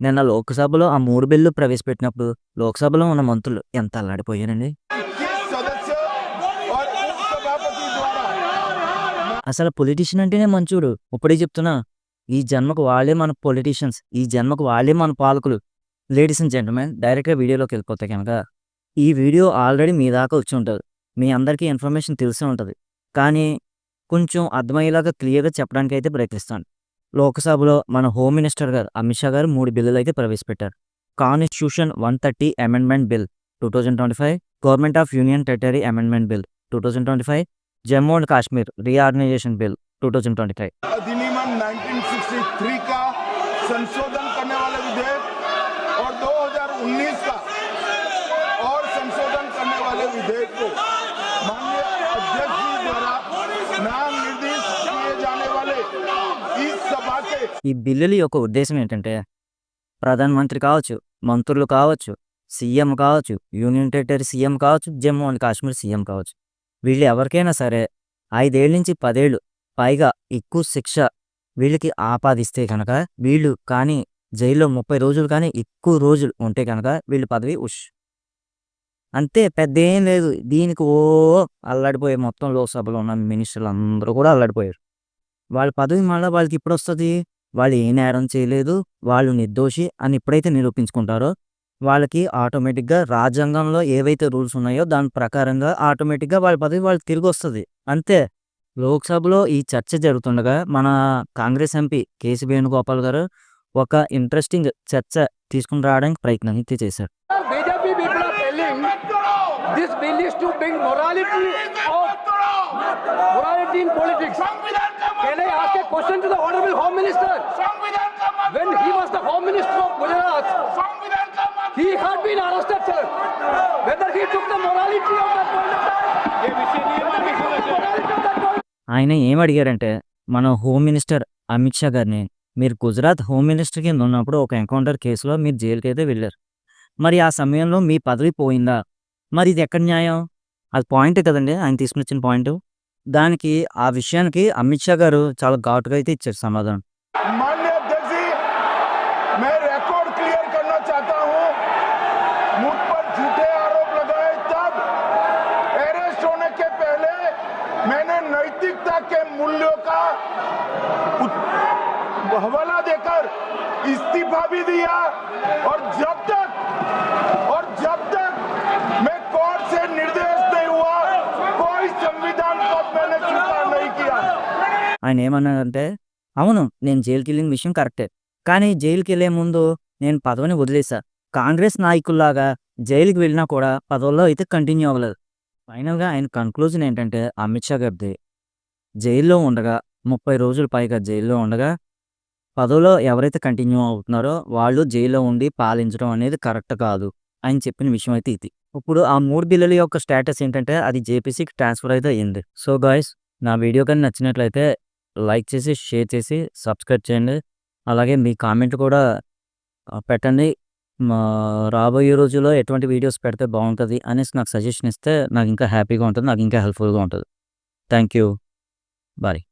నిన్న లోక్సభలో ఆ మూడు బిల్లు ప్రవేశపెట్టినప్పుడు లోక్సభలో ఉన్న మంత్రులు ఎంత అల్లాడిపోయానండి అసలు పొలిటీషియన్ అంటేనే మంచూరు ఇప్పుడే చెప్తున్నా ఈ జన్మకు వాళ్ళే మన పొలిటీషియన్స్ ఈ జన్మకు వాళ్ళే మన పాలకులు. లేడీస్ అండ్ జెంటల్మెన్ డైరెక్ట్గా వీడియోలోకి వెళ్ళిపోతే కనుక ఈ వీడియో ఆల్రెడీ మీ దాకా వచ్చి ఉంటుంది. మీ అందరికీ ఇన్ఫర్మేషన్ తెలిసే ఉంటుంది. కానీ కొంచెం అర్థమయ్యేలాగా క్లియర్గా చెప్పడానికి అయితే ప్రయత్నిస్తాను. లోక్సభలో మన హోమ్ మినిస్టర్ గారు అమిత్ షా గారు మూడు బిల్లులు అయితే ప్రవేశపెట్టారు constitution one thirty amendment bill two thousand twenty five government of union territory amendment bill two thousand twenty five Jammu and Kashmir reorganisation bill two thousand twenty five अधिनियम 1963 का संशोधन करने वाले विधेयक और 2019 का और संशोधन करने वाले विधेयक को ఈ బిల్లుల యొక్క ఉద్దేశం ఏంటంటే ప్రధానమంత్రి కావచ్చు మంత్రులు కావచ్చు సీఎం కావచ్చు యూనియన్ టెరిటరీ సీఎం కావచ్చు జమ్మూ అండ్ కాశ్మీర్ సీఎం కావచ్చు. వీళ్ళు ఎవరికైనా సరే ఐదేళ్ళ నుంచి పదేళ్ళు పైగా ఎక్కువ శిక్ష వీళ్ళకి ఆపాదిస్తే కనుక వీళ్ళు కానీ జైల్లో ముప్పై రోజులు కానీ ఎక్కువ రోజులు ఉంటే కనుక వీళ్ళు పదవి ఉష్. అంతే పెద్ద ఏం లేదు. దీనికి ఓ అల్లాడిపోయే మొత్తం లోక్సభలో ఉన్న మినిస్టర్లు అందరూ కూడా అల్లాడిపోయారు. వాళ్ళ పదవి మళ్ళీ వాళ్ళకి ఇప్పుడు వస్తుంది వాళ్ళు ఏ నేరం చేయలేదు వాళ్ళు నిర్దోషి అని ఎప్పుడైతే నిరూపించుకుంటారో వాళ్ళకి ఆటోమేటిక్గా రాజ్యాంగంలో ఏవైతే రూల్స్ ఉన్నాయో దాని ప్రకారంగా ఆటోమేటిక్గా వాళ్ళ పదవి వాళ్ళకి తిరిగి వస్తుంది అంతే. లోక్సభలో ఈ చర్చ జరుగుతుండగా మన కాంగ్రెస్ ఎంపీ కేసీ వేణుగోపాల్ గారు ఒక ఇంట్రెస్టింగ్ చర్చ తీసుకుని రావడానికి ప్రయత్నం అయితే చేశారు. this bill is to bring morality of morality in politics. Can I ask a question to the Honorable Home Minister? When he was the Home Minister of Gujarat, he had been arrested, sir. Whether he took the morality of that point of time, ఆయన ఏం అడిగారంటే మన home minister Amit Shah గారిని మీరు Gujarat home minister కింద ఉన్నప్పుడు ఒక encounter కేసులో మీరు జైలుకి అయితే వెళ్ళారు మరి ఆ సమయంలో మీ పదవి పోయిందా మరి ఇది ఎక్కడ న్యాయం అది పాయింట్ కదండి ఆయన తీసుకుని వచ్చిన పాయింట్ దానికి ఆ విషయానికి అమిత్ షా గారు చాలా ఘాటుగా అయితే ఇచ్చారు సమాధానం माननीय अध्यक्ष जी मैं रिकॉर्ड क्लियर करना चाहता हूं मुझ पर झूठे आरोप लगाए तब अरेस्ट होने के पहले मैंने नैतिकता के मूल्यों का उत- हवाला देकर इस्तीफा भी दिया और जब तक ఆయన ఏమన్నాడంటే అవును నేను జైలుకి వెళ్ళిన విషయం కరెక్టే. కానీ జైలుకి వెళ్ళే ముందు నేను పదవిని వదిలేశా కాంగ్రెస్ నాయకుల్లాగా జైలుకి వెళ్ళినా కూడా పదవుల్లో అయితే కంటిన్యూ అవ్వలేదు. ఫైనల్గా ఆయన కన్క్లూజన్ ఏంటంటే అమిత్ షా గారిది జైల్లో ఉండగా ముప్పై రోజులు పైగా జైల్లో ఉండగా పదవిలో ఎవరైతే కంటిన్యూ అవుతున్నారో వాళ్ళు జైల్లో ఉండి పాలించడం అనేది కరెక్ట్ కాదు ఆయన చెప్పిన విషయం అయితే ఇది. ఇప్పుడు ఆ మూడు బిల్లుల యొక్క స్టేటస్ ఏంటంటే అది జేపీసీకి ట్రాన్స్ఫర్ అయితే అయింది. సో గాయస్ నా వీడియో కానీ నచ్చినట్లయితే లైక్ చేసి షేర్ చేసి సబ్స్క్రైబ్ చేయండి. అలాగే మీ కామెంట్ కూడా పెట్టండి. మా రాబోయే రోజుల్లో ఎటువంటి వీడియోస్ పెడితే బాగుంటుంది అనేసి నాకు సజెషన్ ఇస్తే నాకు ఇంకా హ్యాపీగా ఉంటుంది నాకు ఇంకా హెల్ప్ఫుల్గా ఉంటుంది. Thank you bye.